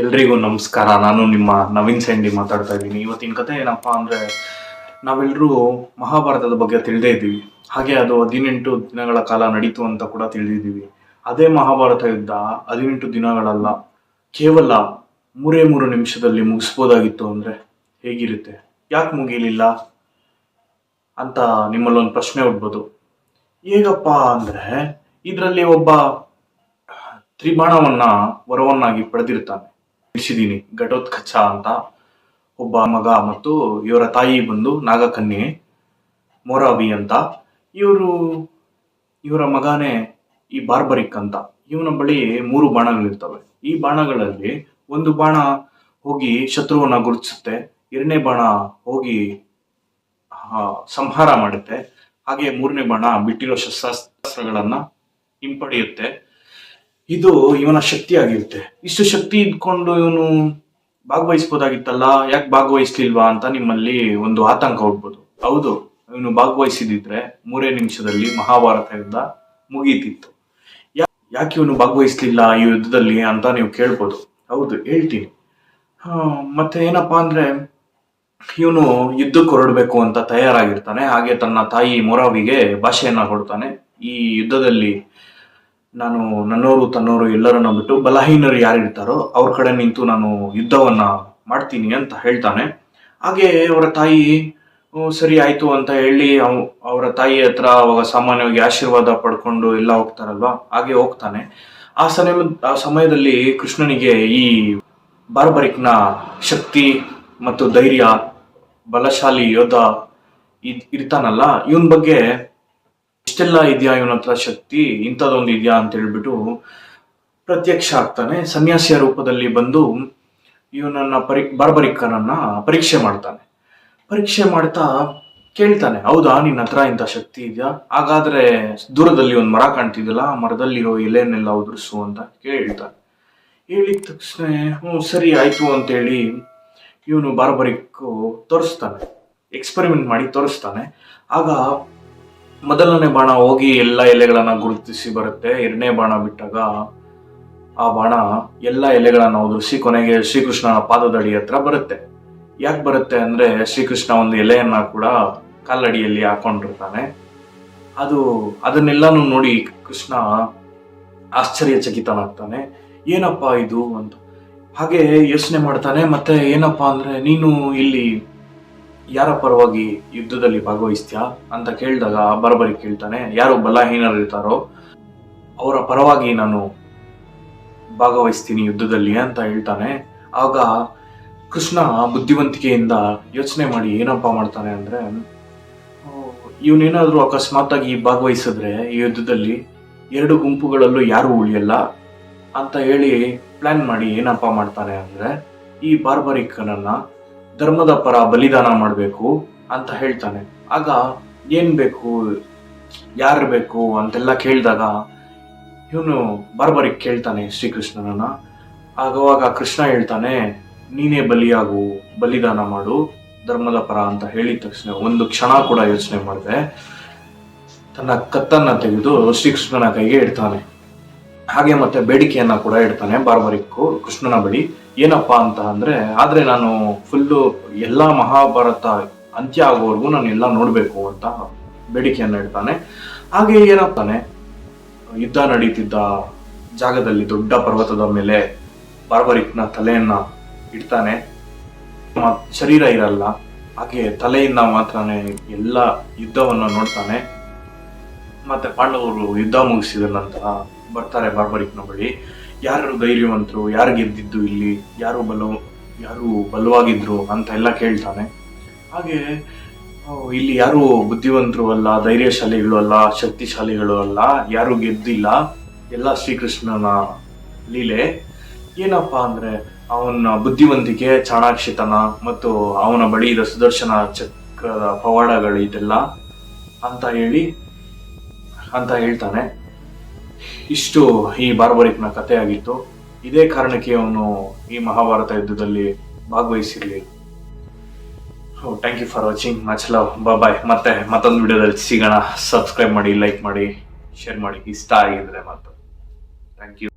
ಎಲ್ರಿಗೂ ನಮಸ್ಕಾರ. ನಾನು ನಿಮ್ಮ ನವೀನ್ ಸೈಂಡಿ ಮಾತಾಡ್ತಾ ಇದ್ದೀನಿ. ಇವತ್ತಿನ ಕತೆ ಏನಪ್ಪ ಅಂದ್ರೆ ನಾವೆಲ್ಲರೂ ಮಹಾಭಾರತದ ಬಗ್ಗೆ ತಿಳಿದೇ ಇದ್ದೀವಿ. ಹಾಗೆ ಅದು ಹದಿನೆಂಟು ದಿನಗಳ ಕಾಲ ನಡೀತು ಅಂತ ಕೂಡ ತಿಳಿದಿದ್ದೀವಿ. ಅದೇ ಮಹಾಭಾರತ ಯುದ್ಧ ಹದಿನೆಂಟು ದಿನಗಳಲ್ಲ, ಕೇವಲ ಮೂರೇ ಮೂರು ನಿಮಿಷದಲ್ಲಿ ಮುಗಿಸ್ಬೋದಾಗಿತ್ತು ಅಂದ್ರೆ ಹೇಗಿರುತ್ತೆ? ಯಾಕೆ ಮುಗಿಲಿಲ್ಲ ಅಂತ ನಿಮ್ಮಲ್ಲೊಂದು ಪ್ರಶ್ನೆ ಹುಡ್ಬೋದು ಹೇಗಪ್ಪ ಅಂದ್ರೆ, ಇದರಲ್ಲಿ ಒಬ್ಬ ತ್ರಿಬಾಣವನ್ನ ವರವನ್ನಾಗಿ ಪಡೆದಿರ್ತಾನೆ. ತಿಳಿಸಿದ್ದೀನಿ ಘಟೋತ್ಕಚ ಅಂತ ಒಬ್ಬ ಮಗ ಮತ್ತು ಇವರ ತಾಯಿ ಬಂದು ನಾಗಕನ್ಯೆ ಮೊರಾವಿ ಅಂತ. ಇವರು, ಇವರ ಮಗನೇ ಈ ಬಾರ್ಬರಿಕ್ ಅಂತ. ಇವನ ಬಳಿ ಮೂರು ಬಾಣಗಳಿರ್ತವೆ ಈ ಬಾಣಗಳಲ್ಲಿ ಒಂದು ಬಾಣ ಹೋಗಿ ಶತ್ರುವನ್ನ ಗುರುತಿಸುತ್ತೆ. ಎರಡನೇ ಬಾಣ ಹೋಗಿ ಸಂಹಾರ ಮಾಡುತ್ತೆ. ಹಾಗೆ ಮೂರನೇ ಬಾಣ ಬಿಟ್ಟಿರೋ ಶಸ್ತ್ರಾಸ್ತ್ರಗಳನ್ನು ಹಿಂಪಡೆಯುತ್ತೆ. ಇದು ಇವನ ಶಕ್ತಿ ಆಗಿರುತ್ತೆ ಇಷ್ಟು ಶಕ್ತಿ ಇದ್ಕೊಂಡು ಇವನು ಭಾಗವಹಿಸ್ಬೋದಾಗಿತ್ತಲ್ಲ, ಯಾಕೆ ಭಾಗವಹಿಸ್ಲಿಲ್ವಾ ಅಂತ ನಿಮ್ಮಲ್ಲಿ ಒಂದು ಆತಂಕ ಹುಡ್ಬೋದು ಹೌದು, ಇವನು ಭಾಗವಹಿಸಿದಿದ್ರೆ ಮೂರೇ ನಿಮಿಷದಲ್ಲಿ ಮಹಾಭಾರತ ಯುದ್ಧ ಮುಗೀತಿತ್ತು ಯಾಕೆ ಇವನು ಭಾಗವಹಿಸ್ಲಿಲ್ಲ ಈ ಯುದ್ಧದಲ್ಲಿ ಅಂತ ನೀವು ಕೇಳ್ಬೋದು. ಹೌದು, ಹೇಳ್ತೀನಿ. ಮತ್ತೆ ಏನಪ್ಪಾ ಅಂದ್ರೆ ಇವನು ಯುದ್ಧಕ್ಕೆ ಹೊರಡಬೇಕು ಅಂತ ತಯಾರಾಗಿರ್ತಾನೆ, ಹಾಗೆ ತನ್ನ ತಾಯಿ ಮೊರಾವಿಗೆ ಭಾಷೆಯನ್ನ ಕೊಡ್ತಾನೆ. ಈ ಯುದ್ಧದಲ್ಲಿ ನಾನು ನನ್ನೋರು, ತನ್ನೋರು ಎಲ್ಲರನ್ನ ಬಿಟ್ಟು ಬಲಹೀನರು ಯಾರಿರ್ತಾರೋ ಅವ್ರ ಕಡೆ ನಿಂತು ನಾನು ಯುದ್ಧವನ್ನ ಮಾಡ್ತೀನಿ ಅಂತ ಹೇಳ್ತಾನೆ. ಹಾಗೆ ಅವರ ತಾಯಿ ಸರಿ ಆಯ್ತು ಅಂತ ಹೇಳಿ ಅವ್- ಅವರ ತಾಯಿ ಹತ್ರ ಅವಾಗ ಸಾಮಾನ್ಯವಾಗಿ ಆಶೀರ್ವಾದ ಪಡ್ಕೊಂಡು ಎಲ್ಲ ಹೋಗ್ತಾರಲ್ವಾ? ಹಾಗೆ ಹೋಗ್ತಾನೆ. ಆ ಸಮಯ ಆ ಸಮಯದಲ್ಲಿ ಕೃಷ್ಣನಿಗೆ ಈ ಬಾರ್ಬರಿಕ್ನ ಶಕ್ತಿ ಮತ್ತು ಧೈರ್ಯ, ಬಲಶಾಲಿ ಯೋಧ ಇರ್ತಾನಲ್ಲ? ಇವನ್ ಬಗ್ಗೆ ಇಷ್ಟೆಲ್ಲ ಇದೆಯಾ ಇವನ ಹತ್ರ ಶಕ್ತಿ? ಇಂಥದ್ದೊಂದು ಇದೆಯಾ ಅಂತ ಹೇಳ್ಬಿಟ್ಟು ಪ್ರತ್ಯಕ್ಷ ಆಗ್ತಾನೆ. ಸನ್ಯಾಸಿಯ ರೂಪದಲ್ಲಿ ಬಂದು ಇವನನ್ನ ಪರಿ, ಬಾರ್ಬರಿಕನನ್ನ ಪರೀಕ್ಷೆ ಮಾಡ್ತಾನೆ. ಪರೀಕ್ಷೆ ಮಾಡ್ತಾ ಕೇಳ್ತಾನೆ, ಹೌದಾ ನಿನ್ನ ಹತ್ರ ಇಂಥ ಶಕ್ತಿ ಇದೆಯಾ? ಹಾಗಾದ್ರೆ ದೂರದಲ್ಲಿ ಒಂದು ಮರ ಕಾಣ್ತಿದೆಯಲ್ಲ, ಆ ಮರದಲ್ಲಿರೋ ಎಲೆಯನ್ನೆಲ್ಲ ಉದುರಿಸು ಅಂತ ಕೇಳ್ತಾನೆ. ಹೇಳಿದ ತಕ್ಷಣ ಹ್ಞೂ ಸರಿ, ಆಯ್ತು ಅಂತೇಳಿ ಇವನು ಬಾರ್ಬರಿಕ್ಕು ತೋರಿಸ್ತಾನೆ. ಎಕ್ಸ್ಪೆರಿಮೆಂಟ್ ಮಾಡಿ ತೋರಿಸ್ತಾನೆ. ಆಗ ಮೊದಲನೇ ಬಾಣ ಹೋಗಿ ಎಲ್ಲ ಎಲೆಗಳನ್ನು ಗುರುತಿಸಿ ಬರುತ್ತೆ. ಎರಡನೇ ಬಾಣ ಬಿಟ್ಟಾಗ ಆ ಬಾಣ ಎಲ್ಲ ಎಲೆಗಳನ್ನು ಉದುರಿಸಿ ಕೊನೆಗೆ ಶ್ರೀಕೃಷ್ಣನ ಪಾದದಡಿ ಹತ್ರ ಬರುತ್ತೆ. ಯಾಕೆ ಬರುತ್ತೆ ಅಂದ್ರೆ ಶ್ರೀಕೃಷ್ಣ ಒಂದು ಎಲೆಯನ್ನ ಕೂಡ ಕಾಲಡಿಯಲ್ಲಿ ಹಾಕೊಂಡಿರ್ತಾನೆ. ಅದು ಅದನ್ನೆಲ್ಲಾನು ನೋಡಿ ಕೃಷ್ಣ ಆಶ್ಚರ್ಯಚಕಿತನಾಗ್ತಾನೆ. ಏನಪ್ಪಾ ಇದು ಅಂತ. ಹಾಗೆ ಯೋಚನೆ ಮಾಡ್ತಾನೆ, ಮತ್ತೆ ಏನಪ್ಪಾ ಅಂದ್ರೆ ನೀನು ಇಲ್ಲಿ ಯಾರ ಪರವಾಗಿ ಯುದ್ಧದಲ್ಲಿ ಭಾಗವಹಿಸ್ತೀಯಾ ಅಂತ ಕೇಳಿದಾಗ ಬರಬರಿ ಕೇಳ್ತಾನೆ, ಯಾರು ಬಲಹೀನರು ಇರ್ತಾರೋ ಅವರ ಪರವಾಗಿ ನಾನು ಭಾಗವಹಿಸ್ತೀನಿ ಯುದ್ಧದಲ್ಲಿ ಅಂತ ಹೇಳ್ತಾನೆ. ಆಗ ಕೃಷ್ಣ ಬುದ್ಧಿವಂತಿಕೆಯಿಂದ ಯೋಚನೆ ಮಾಡಿ ಏನಪ್ಪ ಮಾಡ್ತಾನೆ ಅಂದ್ರೆ ಇವನೇನಾದರೂ ಅಕಸ್ಮಾತ್ತಾಗಿ ಭಾಗವಹಿಸಿದ್ರೆ ಈ ಯುದ್ಧದಲ್ಲಿ ಎರಡು ಗುಂಪುಗಳಲ್ಲೂ ಯಾರು ಉಳಿಯಲ್ಲ ಅಂತ ಹೇಳಿ ಪ್ಲಾನ್ ಮಾಡಿ ಏನಪ್ಪ ಮಾಡ್ತಾನೆ ಅಂದ್ರೆ, ಈ ಬಾರ್ಬರಿಕನನ್ನ ಧರ್ಮದ ಪರ ಬಲಿದಾನ ಮಾಡಬೇಕು ಅಂತ ಹೇಳ್ತಾನೆ. ಆಗ ಏನ್ ಬೇಕು? ಯಾರು ಬೇಕು ಅಂತೆಲ್ಲ ಕೇಳಿದಾಗ ಇವನು ಬರ್ಬರಿಗೆ ಕೇಳ್ತಾನೆ ಶ್ರೀಕೃಷ್ಣನನ್ನ. ಆಗವಾಗ ಕೃಷ್ಣ ಹೇಳ್ತಾನೆ, ನೀನೇ ಬಲಿಯಾಗು, ಬಲಿದಾನ ಮಾಡು, ಧರ್ಮದ ಪರ ಅಂತ ಹೇಳಿದ ತಕ್ಷಣ ಒಂದು ಕ್ಷಣ ಕೂಡ ಯೋಚನೆ ಮಾಡಿದೆ. ತನ್ನ ಕತ್ತನ್ನ ತೆಗೆದು ಶ್ರೀಕೃಷ್ಣನ ಕೈಗೆ ಇಡ್ತಾನೆ. ಹಾಗೆ ಮತ್ತೆ ಬೇಡಿಕೆಯನ್ನ ಕೂಡ ಇಡ್ತಾನೆ ಬಾರ್ಬರಿಕ್ಕು, ಕೃಷ್ಣನ ಬಳಿ. ಏನಪ್ಪಾ ಅಂತ ಅಂದ್ರೆ, ಆದ್ರೆ ನಾನು ಫುಲ್ಲು ಎಲ್ಲಾ ಮಹಾಭಾರತ ಅಂತ್ಯ ಆಗೋವರೆಗೂ ನಾನು ಎಲ್ಲ ನೋಡ್ಬೇಕು ಅಂತ ಬೇಡಿಕೆಯನ್ನ ಇಡ್ತಾನೆ. ಹಾಗೆ ಏನಪ್ಪಾನೆ, ಯುದ್ಧ ನಡೀತಿದ್ದ ಜಾಗದಲ್ಲಿ ದೊಡ್ಡ ಪರ್ವತದ ಮೇಲೆ ಬಾರ್ಬರಿಕ್ನ ತಲೆಯನ್ನ ಇಡ್ತಾನೆ. ಶರೀರ ಇರಲ್ಲ, ಹಾಗೆ ತಲೆಯಿಂದ ಮಾತ್ರನೇ ಎಲ್ಲ ಯುದ್ಧವನ್ನು ನೋಡ್ತಾನೆ. ಮತ್ತೆ ಪಾಂಡವರು ಯುದ್ಧ ಮುಗಿಸಿದ ನಂತರ ಬರ್ತಾರೆ ಬಾರ್ಬರಿಕ್ನ ಬಳಿ ಯಾರು ಧೈರ್ಯವಂತರು, ಯಾರು ಗೆದ್ದಿದ್ದು ಇಲ್ಲಿ, ಯಾರು ಬಲ, ಯಾರು ಬಲವಾಗಿದ್ರು ಅಂತ ಎಲ್ಲ ಕೇಳ್ತಾನೆ. ಹಾಗೆ ಇಲ್ಲಿ ಯಾರು ಬುದ್ಧಿವಂತರು ಅಲ್ಲ, ಧೈರ್ಯಶಾಲಿಗಳು ಅಲ್ಲ, ಶಕ್ತಿಶಾಲಿಗಳು ಅಲ್ಲ, ಯಾರು ಗೆದ್ದಿಲ್ಲ, ಎಲ್ಲ ಶ್ರೀಕೃಷ್ಣನ ಲೀಲೆ. ಏನಪ್ಪಾ ಅಂದ್ರೆ, ಅವನ ಬುದ್ಧಿವಂತಿಕೆ, ಚಾಣಾಕ್ಷಿತನ ಮತ್ತು ಅವನ ಬಳಿ ಇದ ಸುದರ್ಶನ ಚಕ್ರದ ಪವಾಡಗಳು ಇದೆಲ್ಲ ಅಂತ ಹೇಳಿ, ಅಂತ ಹೇಳ್ತಾನೆ. ಇಷ್ಟು ಈ ಬಾರ್ಬರಿಕ್ನ ಕಥೆ ಆಗಿತ್ತು ಇದೇ ಕಾರಣಕ್ಕೆ ಅವನು ಈ ಮಹಾಭಾರತ ಯುದ್ಧದಲ್ಲಿ ಭಾಗವಹಿಸಿರ್ಲಿಲ್ಲ thank you for watching much love bye ಮತ್ತೆ ಮತ್ತೊಂದು ವಿಡಿಯೋದಲ್ಲಿ ಸಿಗೋಣ. ಸಬ್ಸ್ಕ್ರೈಬ್ ಮಾಡಿ ಲೈಕ್ ಮಾಡಿ ಶೇರ್ ಮಾಡಿ. ಇಷ್ಟ ಆಗಿದ್ರೆ ಮಾತ್ರ. Thank you